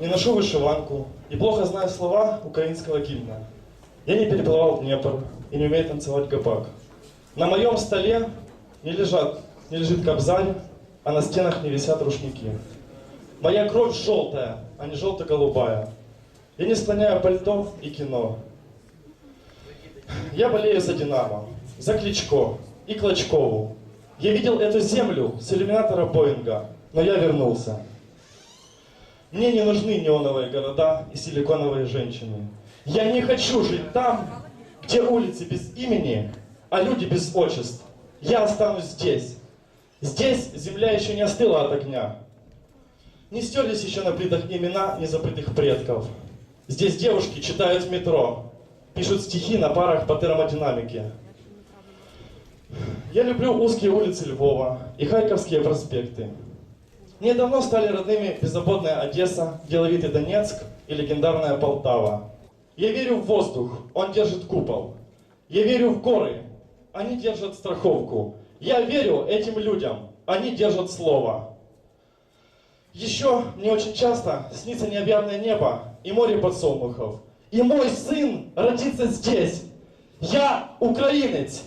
не ношу вышиванку и плохо знаю слова украинского гимна. Я не переплывал Днепр и не умею танцевать гопак. На моем столе не, лежат, не лежит кобзарь, а на стенах не висят рушники. Моя кровь желтая, а не желто-голубая. Я не склоняю пальто и кино. Я болею за Динамо, за Кличко и Клочкову. Я видел эту землю с иллюминатора Боинга, но я вернулся. Мне не нужны неоновые города и силиконовые женщины. Я не хочу жить там, где улицы без имени, а люди без отчеств. Я останусь здесь. Здесь земля еще не остыла от огня. Не стерлись еще на плитах имена незабытых предков. Здесь девушки читают в метро, пишут стихи на парах по термодинамике. Я люблю узкие улицы Львова и Харьковские проспекты. Мне давно стали родными беззаботная Одесса, деловитый Донецк и легендарная Полтава. Я верю в воздух, он держит купол. Я верю в горы, они держат страховку. Я верю этим людям, они держат слово. Еще мне очень часто снится необъятное небо и море подсолнухов. И мой сын родится здесь. Я украинец.